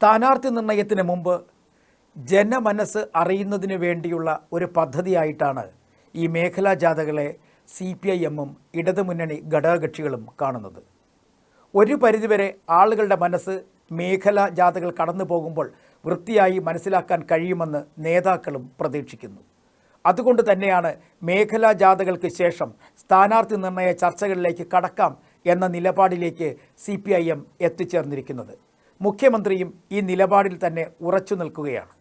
സ്ഥാനാർത്ഥി നിർണയത്തിന് മുമ്പ് ജനമനസ്സ് അറിയുന്നതിന് വേണ്ടിയുള്ള ഒരു പദ്ധതിയായിട്ടാണ് ഈ മേഖലാ ജാഥകളെ സി പി ഐ എമ്മും ഇടതുമുന്നണി ഘടകകക്ഷികളും കാണുന്നത്. ഒരു പരിധിവരെ ആളുകളുടെ മനസ്സ് മേഖലാ ജാഥകൾ കടന്നു പോകുമ്പോൾ വൃത്തിയായി മനസ്സിലാക്കാൻ കഴിയുമെന്ന് നേതാക്കളും പ്രതീക്ഷിക്കുന്നു. അതുകൊണ്ട് തന്നെയാണ് മേഖലാ ജാഥകൾക്ക് ശേഷം സ്ഥാനാർത്ഥി നിർണയ ചർച്ചകളിലേക്ക് കടക്കാം എന്ന നിലപാടിലേക്ക് സി പി ഐ എം എത്തിച്ചേർന്നിരിക്കുന്നത്. മുഖ്യമന്ത്രിയും ഈ നിലപാടിൽ തന്നെ ഉറച്ചു നിൽക്കുകയാണ്.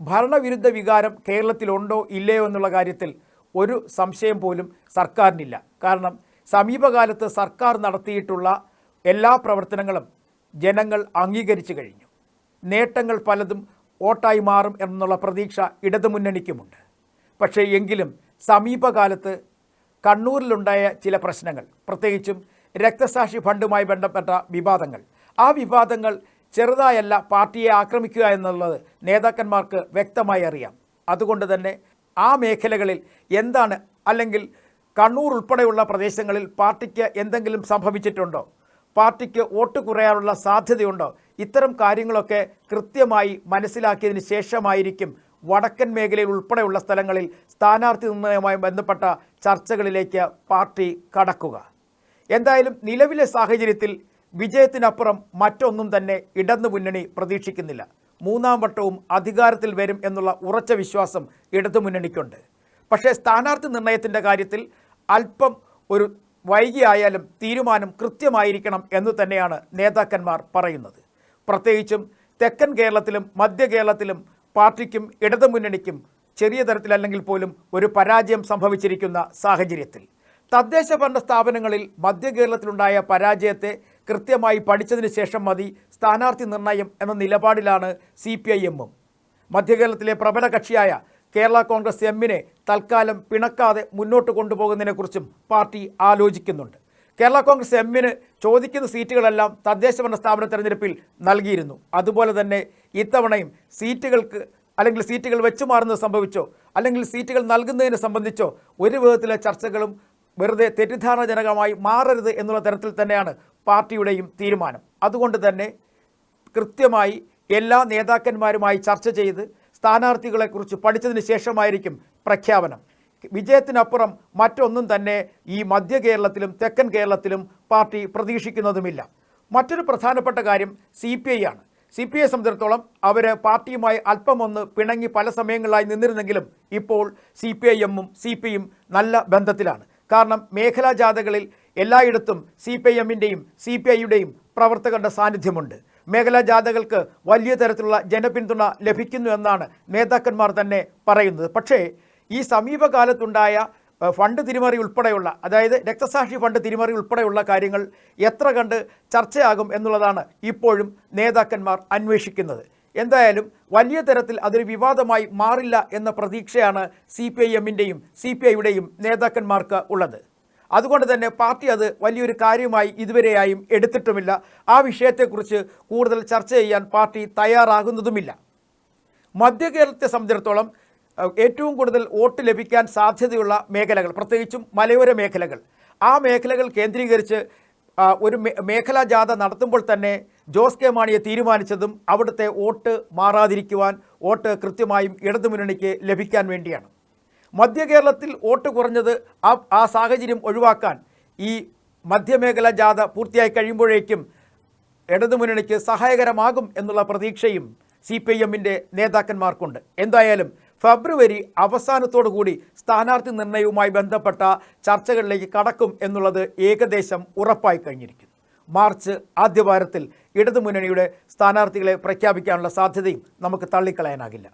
ഭരണവിരുദ്ധ വികാരം കേരളത്തിലുണ്ടോ ഇല്ലയോ എന്നുള്ള കാര്യത്തിൽ ഒരു സംശയം പോലും സർക്കാരിനില്ല. കാരണം സമീപകാലത്ത് സർക്കാർ നടത്തിയിട്ടുള്ള എല്ലാ പ്രവർത്തനങ്ങളും ജനങ്ങൾ അംഗീകരിച്ചു കഴിഞ്ഞു. നേട്ടങ്ങൾ പലതും വോട്ടായി മാറും എന്നുള്ള പ്രതീക്ഷ ഇടതുമുന്നണിക്കുമുണ്ട്. പക്ഷേ എങ്കിലും സമീപകാലത്ത് കണ്ണൂരിലുണ്ടായ ചില പ്രശ്നങ്ങൾ പ്രത്യേകിച്ചും രക്തസാക്ഷി ഫണ്ടുമായി ബന്ധപ്പെട്ട വിവാദങ്ങൾ ആ വിവാദങ്ങൾ ചെറുതായല്ല പാർട്ടിയെ ആക്രമിക്കുക എന്നുള്ളത് നേതാക്കന്മാർക്ക് വ്യക്തമായി അറിയാം. അതുകൊണ്ട് തന്നെ ആ മേഖലകളിൽ എന്താണ് അല്ലെങ്കിൽ കണ്ണൂർ ഉൾപ്പെടെയുള്ള പ്രദേശങ്ങളിൽ പാർട്ടിക്ക് എന്തെങ്കിലും സംഭവിച്ചിട്ടുണ്ടോ? പാർട്ടിക്ക് വോട്ട് കുറയാനുള്ള സാധ്യതയുണ്ടോ? ഇത്തരം കാര്യങ്ങളൊക്കെ കൃത്യമായി മനസ്സിലാക്കിയതിന് ശേഷമായിരിക്കും വടക്കൻ മേഖലയിൽ ഉൾപ്പെടെയുള്ള സ്ഥലങ്ങളിൽ സ്ഥാനാർത്ഥി നിർണയവുമായി ബന്ധപ്പെട്ട ചർച്ചകളിലേക്ക് പാർട്ടി കടക്കുക. എന്തായാലും നിലവിലെ സാഹചര്യത്തിൽ വിജയത്തിനപ്പുറം മറ്റൊന്നും തന്നെ ഇടതു മുന്നണി പ്രതീക്ഷിക്കുന്നില്ല. മൂന്നാം വട്ടവും അധികാരത്തിൽ വരും എന്നുള്ള ഉറച്ച വിശ്വാസം ഇടതു മുന്നണിക്കുണ്ട്. പക്ഷേ സ്ഥാനാർത്ഥി നിർണയത്തിന്റെ കാര്യത്തിൽ അല്പം ഒരു വൈകിയായാലും തീരുമാനം കൃത്യമായിരിക്കണം എന്ന് തന്നെയാണ് നേതാക്കന്മാർ പറയുന്നത്. പ്രത്യേകിച്ചും തെക്കൻ കേരളത്തിലും മധ്യ കേരളത്തിലും പാർട്ടിക്കും ഇടതുമുന്നണിക്കും ചെറിയ തരത്തിലല്ലെങ്കിൽ പോലും ഒരു പരാജയം സംഭവിച്ചിരിക്കുന്ന സാഹചര്യത്തിൽ. തദ്ദേശ ഭരണ സ്ഥാപനങ്ങളിൽ മധ്യ കേരളത്തിലുണ്ടായ പരാജയത്തെ കൃത്യമായി പഠിച്ചതിന് ശേഷം മതി സ്ഥാനാർത്ഥി നിർണയം എന്ന നിലപാടിലാണ് സി പി ഐ എമ്മും. മധ്യകേരളത്തിലെ പ്രബല കക്ഷിയായ കേരള കോൺഗ്രസ് എമ്മിനെ തൽക്കാലം പിണക്കാതെ മുന്നോട്ട് കൊണ്ടുപോകുന്നതിനെക്കുറിച്ചും പാർട്ടി ആലോചിക്കുന്നുണ്ട്. കേരള കോൺഗ്രസ് എമ്മിന് ചോദിക്കുന്ന സീറ്റുകളെല്ലാം തദ്ദേശ ഭരണ സ്ഥാപന തെരഞ്ഞെടുപ്പിൽ നൽകിയിരുന്നു. അതുപോലെ തന്നെ ഇത്തവണയും സീറ്റുകൾക്ക് അല്ലെങ്കിൽ സീറ്റുകൾ വെച്ചു മാറുന്നത് സംഭവിച്ചോ അല്ലെങ്കിൽ സീറ്റുകൾ നൽകുന്നതിനെ സംബന്ധിച്ചോ ഒരു വിധത്തിലെ ചർച്ചകളും വെറുതെ തെറ്റിദ്ധാരണജനകമായി മാറരുത് എന്നുള്ള തരത്തിൽ തന്നെയാണ് പാർട്ടിയുടെയും തീരുമാനം. അതുകൊണ്ട് തന്നെ കൃത്യമായി എല്ലാ നേതാക്കന്മാരുമായി ചർച്ച ചെയ്ത് സ്ഥാനാർത്ഥികളെക്കുറിച്ച് പഠിച്ചതിന് ശേഷമായിരിക്കും പ്രഖ്യാപനം. വിജയത്തിനപ്പുറം മറ്റൊന്നും തന്നെ ഈ മധ്യ കേരളത്തിലും തെക്കൻ കേരളത്തിലും പാർട്ടി പ്രതീക്ഷിക്കുന്നതുമില്ല. മറ്റൊരു പ്രധാനപ്പെട്ട കാര്യം സി പി ഐ ആണ്. സി പി ഐ സംബന്ധിച്ചിടത്തോളം അവർ പാർട്ടിയുമായി അല്പമൊന്ന് പിണങ്ങി പല സമയങ്ങളിലായി നിന്നിരുന്നെങ്കിലും ഇപ്പോൾ സി പി ഐ എമ്മും സി പി നല്ല ബന്ധത്തിലാണ്. കാരണം മേഖലാ ജാഥകളിൽ എല്ലായിടത്തും സി പി എമ്മിന്റെയും സി പി ഐയുടെയും പ്രവർത്തകരുടെ സാന്നിധ്യമുണ്ട്. മേഖലാ ജാഥകൾക്ക് വലിയ തരത്തിലുള്ള ജനപിന്തുണ ലഭിക്കുന്നു എന്നാണ് നേതാക്കന്മാർ തന്നെ പറയുന്നത്. പക്ഷേ ഈ സമീപകാലത്തുണ്ടായ ഫണ്ട് തിരിമറി ഉൾപ്പെടെയുള്ള അതായത് രക്തസാക്ഷി ഫണ്ട് തിരിമറി ഉൾപ്പെടെയുള്ള കാര്യങ്ങൾ എത്ര കണ്ട് ചർച്ചയാകും എന്നുള്ളതാണ് ഇപ്പോഴും നേതാക്കന്മാർ അന്വേഷിക്കുന്നത്. എന്തായാലും വലിയ തരത്തിൽ അതൊരു വിവാദമായി മാറില്ല എന്ന പ്രതീക്ഷയാണ് സി പി ഐ എമ്മിന്റെയും സി പി ഐയുടെയും നേതാക്കന്മാർക്ക് ഉള്ളത്. അതുകൊണ്ട് തന്നെ പാർട്ടി അത് വലിയൊരു കാര്യമായി ഇതുവരെയായും എടുത്തിട്ടുമില്ല. ആ വിഷയത്തെക്കുറിച്ച് കൂടുതൽ ചർച്ച ചെയ്യാൻ പാർട്ടി തയ്യാറാകുന്നതുമില്ല. മധ്യ കേരളത്തെ സംബന്ധിച്ചിടത്തോളം ഏറ്റവും കൂടുതൽ വോട്ട് ലഭിക്കാൻ സാധ്യതയുള്ള മേഖലകൾ പ്രത്യേകിച്ചും മലയോര മേഖലകൾ ആ മേഖലകൾ കേന്ദ്രീകരിച്ച് ഒരു മേഖലാ ജാഥ നടത്തുമ്പോൾ തന്നെ ജോസ് കെ മാണിയെ തീരുമാനിച്ചതും അവിടുത്തെ വോട്ട് മാറാതിരിക്കുവാൻ വോട്ട് കൃത്യമായും ഇടതുമുന്നണിക്ക് ലഭിക്കാൻ വേണ്ടിയാണ്. മധ്യ കേരളത്തിൽ വോട്ട് കുറഞ്ഞത് ആ സാഹചര്യം ഒഴിവാക്കാൻ ഈ മധ്യമേഖല ജാഥ പൂർത്തിയായി കഴിയുമ്പോഴേക്കും ഇടതുമുന്നണിക്ക് സഹായകരമാകും എന്നുള്ള പ്രതീക്ഷയും സി പി ഐ എമ്മിന്റെ നേതാക്കന്മാർക്കുണ്ട്. എന്തായാലും ഫെബ്രുവരി അവസാനത്തോടു കൂടി സ്ഥാനാർത്ഥി നിർണയവുമായി ബന്ധപ്പെട്ട ചർച്ചകളിലേക്ക് കടക്കും എന്നുള്ളത് ഏകദേശം ഉറപ്പായി കഴിഞ്ഞിരിക്കുന്നു. മാർച്ച് ആദ്യവാരത്തിൽ ഇടതുമുന്നണിയുടെ സ്ഥാനാർത്ഥികളെ പ്രഖ്യാപിക്കാനുള്ള സാധ്യതയും നമുക്ക് തള്ളിക്കളയാനാകില്ല.